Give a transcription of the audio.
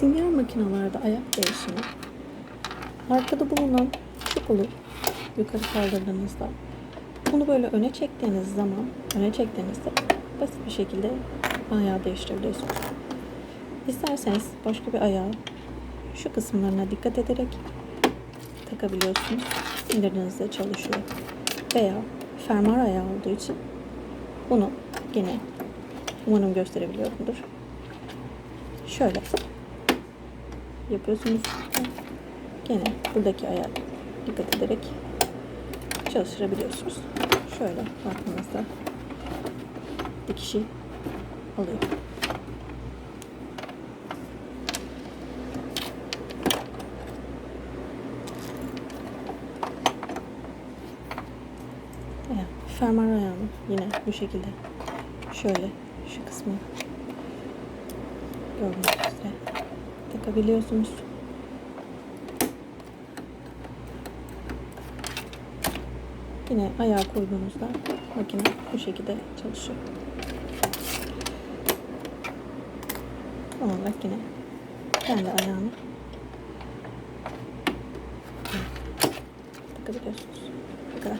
Sünger makinalarda ayak değişimi arkada bulunan şu kolu yukarı kaldırdığınızda bunu böyle öne çektiğiniz zaman öne çektiğinizde basit bir şekilde ayağı değiştirebiliyorsunuz. İsterseniz başka bir ayağı şu kısımlarına dikkat ederek takabiliyorsunuz. İndirdiğinizde çalışıyor. Veya fermuar ayağı olduğu için bunu yine umarım gösterebiliyorumdur. Şöyle yapıyorsunuz. Gene buradaki ayağa dikkat ederek çalıştırabiliyorsunuz. Şöyle baktığınızda dikişi alıyor. Veya fermuar ayağını yine bu şekilde şöyle şu kısmı gördüğünüz takabiliyorsunuz. Yine ayağa koyduğunuzda makine bu şekilde çalışıyor. Son olarak yine kendi ayağını takabiliyorsunuz. Bu kadar.